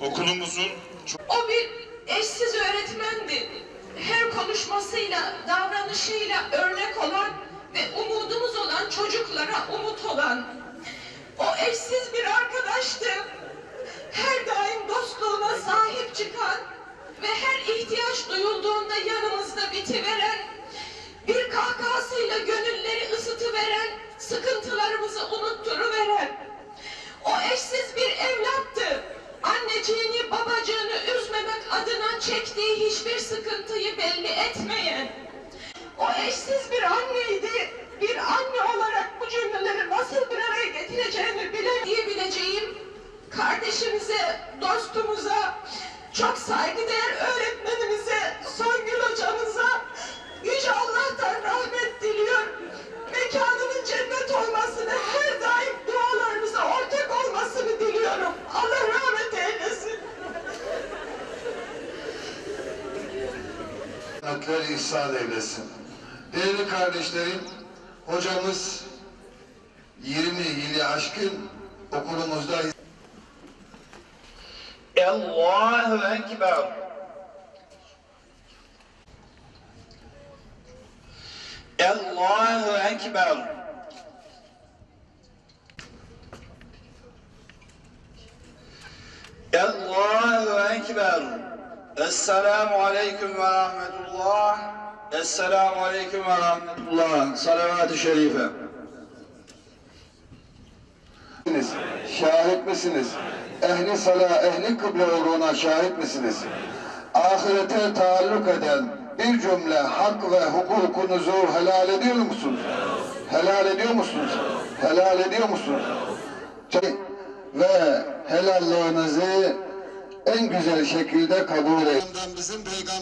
Okulumuzun o bir eşsiz öğretmendi. Her konuşmasıyla, davranışıyla örnek olan ve umudumuz olan çocuklara umut olan o eşsiz bir arkadaştı. Her daim dostluğuna sahip çıkan ve her ihtiyaç duyulduğunda yanımızda bitiveren, bir kahkahasıyla gönülleri ısıtıveren, sıkıntılarımızı unutturur. Çektiği hiçbir sıkıntıyı belli etmeyen. O eşsiz bir anneydi. Bir anne olarak bu cümleleri nasıl bir araya getireceğimi bile diyebileceğim kardeşimize, dostumuza, Rahmetler ihsan eylesin. Değerli kardeşlerim, hocamız 20 yılı aşkın okulumuzda Allahu Ekber. Allahu Ekber. Allahu Ekber. Esselamu Aleyküm ve Rahmetullah. Esselamu Aleyküm ve Rahmetullah. Salavat-ı Şerife. Şahit misiniz? Ehli sala, ehli kıble olduğuna şahit misiniz? Ahirete taalluk eden bir cümle hak ve hukukunuzu helal ediyor musunuz? Helal ediyor musunuz? Helal ediyor musunuz? Ve helallığınızı en güzel şekilde kabul peygamber